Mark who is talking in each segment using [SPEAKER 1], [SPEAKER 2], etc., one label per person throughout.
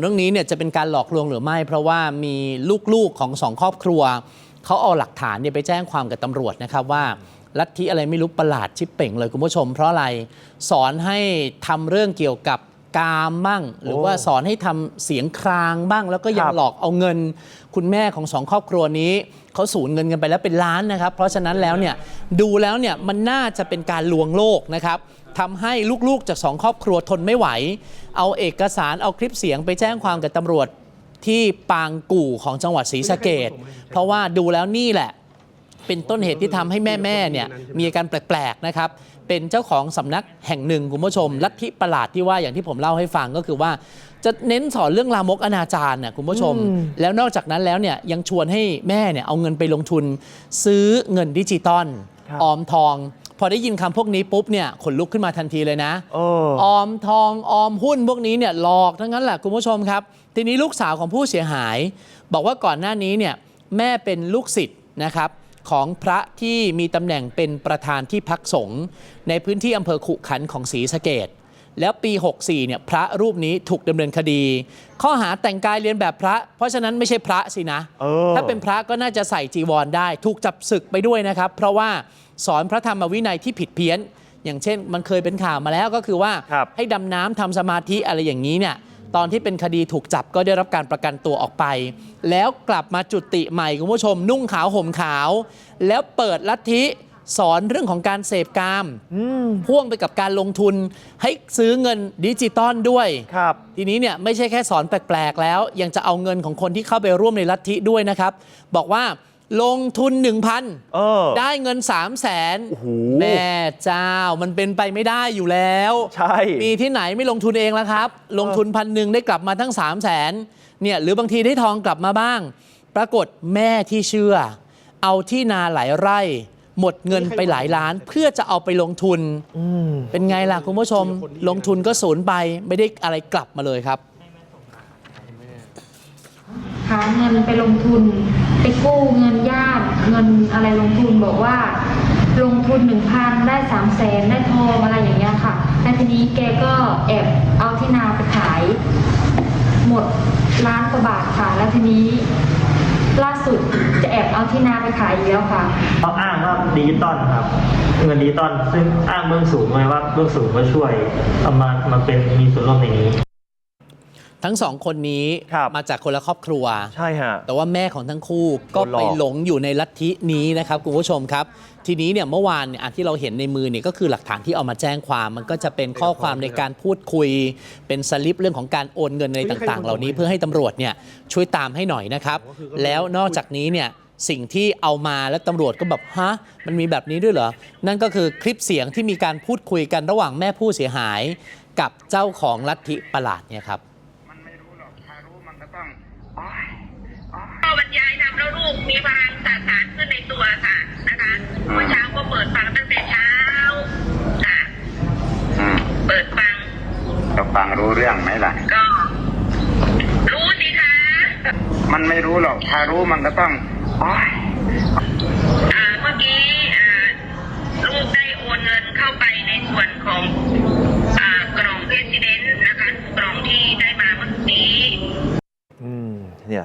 [SPEAKER 1] เรื่องนี้เนี่ยจะเป็นการหลอกลวงหรือไม่ เพราะว่ามีลูกๆของสองครอบครัว เขาเอาหลักฐานเนี่ยไปแจ้งความกับตำรวจนะครับว่าลัทธิอะไรไม่รู้ประหลาดชิปเป่งเลยคุณผู้ชม เพราะอะไรสอนให้ทำเรื่องเกี่ยวกับ กามบ้างหรือว่าสอนให้ทำเสียงครางบ้าง แล้วก็ยัง
[SPEAKER 2] ครับ
[SPEAKER 1] หลอกเอาเงิน คุณแม่ของสองครอบครัวนี้เขาสูญเงินกันไปแล้วเป็นล้านนะครับ เพราะฉะนั้นแล้วเนี่ยดูแล้วเนี่ยมันน่าจะเป็นการลวงโลกนะครับทำให้ลูกๆจากสองครอบครัวทนไม่ไหว เอาเอกสารเอาคลิปเสียงไปแจ้งความกับตำรวจที่ปางกู่ของจังหวัดศรีสะเกดเพราะว่าดูแล้วนี่แหละ เป็นต้นเหตุที่ทำให้แม่แม่ๆเนี่ยมีอาการแปลกๆนะครับ เป็นเจ้าของสำนักแห่งหนึ่งคุณผู้ชม ลัทธิประหลาดที่ว่าอย่างที่ผมเล่าให้ฟังก็คือว่า จะเน้นสอนเรื่องลามกอนาจารน่ะคุณผู้ชม แล้วนอกจากนั้นแล้วเนี่ยยังชวนให้แม่เนี่ยเอาเงินไปลงทุน ซื้อเงินดิจิตอล
[SPEAKER 2] ครับ
[SPEAKER 1] ออมทองพอได้ยินคำพวกนี้ปุ๊บเนี่ยขนลุกขึ้นมาทันทีเลยนะ
[SPEAKER 2] เออ
[SPEAKER 1] ออมทองออมหุ้นพวกนี้เนี่ยหลอกทั้งนั้นแหละคุณผู้ชมครับ ทีนี้ลูกสาวของผู้เสียหาย บอกว่าก่อนหน้านี้เนี่ยแม่เป็นลูกศิษย์นะครับ ของพระที่มีตำแหน่งเป็นประธานที่พักสงฆ์ในพื้นที่อำเภอขุขันธ์ของศรีสะเกดแล้วปี 64เนี่ยพระรูปนี้ถูกดำเนินคดี ข้อหาแต่งกายเรียนแบบพระ เพราะฉะนั้นไม่ใช่พระสินะ
[SPEAKER 2] เออ
[SPEAKER 1] ถ้าเป็นพระก็น่าจะใส่จีวรได้ ถูกจับศึกไปด้วยนะครับ เพราะว่าสอนพระธรรมวินัยที่ผิดเพี้ยน อย่างเช่นมันเคยเป็นข่าวมาแล้วก็คือว่า
[SPEAKER 2] ครับ
[SPEAKER 1] ให้ดำน้ำทำสมาธิอะไรอย่างนี้เนี่ย ตอนที่เป็นคดีถูกจับก็ได้รับการประกันตัวออกไป แล้วกลับมาจุติใหม่คุณผู้ชม นุ่งขาวห่มขาว แล้วเปิดลัทธิสอนเรื่องของการเสพกาม
[SPEAKER 2] อืม
[SPEAKER 1] พ่วงไปกับการลงทุน ให้ซื้อเงินดิจิตอลด้วย
[SPEAKER 2] ครับ
[SPEAKER 1] ทีนี้เนี่ยไม่ใช่แค่สอนแปลกๆแล้ว ยังจะเอาเงินของคนที่เข้าไปร่วมในลัทธิด้วยนะครับ บอกว่า ลงทุน 1,000
[SPEAKER 2] เออ
[SPEAKER 1] ได้เงิน 3 0 0แสน
[SPEAKER 2] โอ้โห
[SPEAKER 1] แม่เจ้ามันเป็นไปไม่ได้อยู่แล้ว
[SPEAKER 2] ใช่
[SPEAKER 1] มีที่ไหนไม่ลงทุนเองแล้วครับ ลงทุนพันหนึ่งได้กลับมาทั้ง 3 0 0แสนเนี่ยหรือบางทีได้ทองกลับมาบ้าง ปรากฏแม่ที่เชื่อ เอาที่นาหลายไร่ หมดเงินไปหลายล้าน เพื่อจะเอาไปลงทุน
[SPEAKER 2] อืม
[SPEAKER 1] เป็นไงล่ะคุณผู้ชม ลงทุนก็ศูนย์ไปไม่ได้อะไรกลับมาเลยครับ
[SPEAKER 3] หาเงินไปลงทุน ไปกู้เงินญาติเงินอะไรลงทุนบอกว่า ลงทุนหนึ่งพันได้สามแสนได้ทองอะไรอย่างเงี้ยค่ะแล้วทีนี้แกก็แอบเอาที่นาไปขาย หมดล้านกว่าบาทค่ะ แล้วทีนี้ล่าสุดจะแอบเอาที่นาไปขายอีกแล้วค่ะ
[SPEAKER 4] เขาอ้างว่าดิจิตอลครับ เงินดิจิตอลซึ่งอ้างเบื้องสูงไว้ว่าเบื้องสูงก็ช่วยเอามามาเป็นมีส่วนร่วมในนี้
[SPEAKER 1] ทั้งสองคนนี้
[SPEAKER 2] ครับ
[SPEAKER 1] มาจากคนละครอบครัว
[SPEAKER 2] ใช่ฮะ
[SPEAKER 1] แต่ว่าแม่ของทั้งคู่ก็
[SPEAKER 2] โดนหล
[SPEAKER 1] ไป
[SPEAKER 2] อก
[SPEAKER 1] หลงอยู่ในลัทธินี้นะครับคุณผู้ชมครับ ทีนี้เนี่ยเมื่อวานเนี่ยอันที่เราเห็นในมือเนี่ยก็คือหลักฐานที่เอามาแจ้งความ มันก็จะเป็นข้อความในการพูดคุย เป็นสลิปเรื่องของการโอนเงินอะไรต่างๆ เหล่านี้เพื่อให้ตำรวจเนี่ยช่วยตามให้หน่อยนะครับ แล้วนอกจากนี้เนี่ยสิ่งที่เอามาแล้วตำรวจก็แบบฮะมันมีแบบนี้ด้วยเหรอนั่นก็คือคลิปเสียงที่มีการพูดคุยกันระหว่างแม่ผู้เสียหาย กับเจ้าของลัทธิประหลาดเนี่ยครับ
[SPEAKER 5] มันไม่รู้หรอก ถ้ารู้มันก็ต้องอ๋อยอ๋อยพอบรรยายทำ แล้วลูกมีพลังสาสารขึ้นในตัวค่ะนะคะเมื่อเช้าก็เปิดฟังตั้งแต่เช้าค่ะ
[SPEAKER 6] อืม
[SPEAKER 5] เปิดฟัง
[SPEAKER 6] จะฟังรู้เรื่องไหมล่ะ
[SPEAKER 5] ก็ รู้สิคะ
[SPEAKER 6] มันไม่รู้หรอก ถ้ารู้มันก็ต้องอ๋อย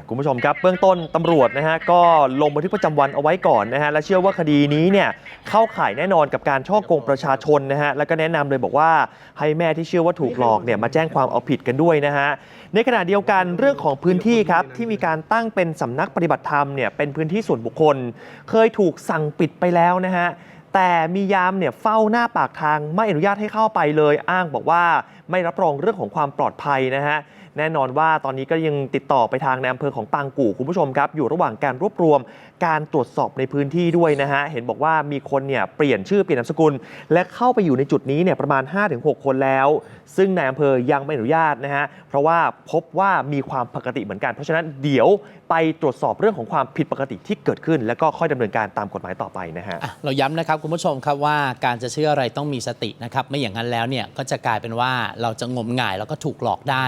[SPEAKER 5] คุ
[SPEAKER 2] ณผู้ชมครับ เบื้องต้นตำรวจนะฮะก็ลงบันทึกประจำวันเอาไว้ก่อนนะฮะและเชื่อว่าคดีนี้เนี่ยเข้าข่ายแน่นอนกับการช่อโกงประชาชนนะฮะแล้วก็แนะนำเลยบอกว่าให้แม่ที่เชื่อว่าถูกหลอกเนี่ยมาแจ้งความเอาผิดกันด้วยนะฮะในขณะเดียวกันเรื่องของพื้นที่ครับที่มีการตั้งเป็นสำนักปฏิบัติธรรมเนี่ยเป็นพื้นที่ส่วนบุคคล เคยถูกสั่งปิดไปแล้วนะฮะแต่มียามเนี่ยเฝ้าหน้าปากทางไม่อนุญาตให้เข้าไปเลย อ้างบอกว่าไม่รับรองเรื่องของความปลอดภัยนะฮะ แน่นอนว่าตอนนี้ก็ยังติดต่อไปทางในอำเภอของปางกู่คุณผู้ชมครับ อยู่ระหว่างการรวบรวมการตรวจสอบในพื้นที่ด้วยนะฮะ เห็นบอกว่ามีคนเนี่ยเปลี่ยนชื่อเปลี่ยนนามสกุล และเข้าไปอยู่ในจุดนี้เนี่ยประมาณ 5-6 คนแล้ว ซึ่งในอำเภอยังไม่อนุญาตนะฮะ เพราะว่าพบว่ามีความปกติเหมือนกัน เพราะฉะนั้นเดี๋ยวไปตรวจสอบเรื่องของความผิดปกติที่เกิดขึ้น แล้วก็ค่อยดำเนินการตามกฎหมายต่อไปนะฮะะ
[SPEAKER 1] เราย้ำนะครับคุณผู้ชมครับว่าการจะเชื่ออะไรต้องมีสตินะครับ ไม่อย่างนั้นแล้วเนี่ยก็จะกลายเป็นว่าเราจะงมงายแล้วก็ถูกหลอกได้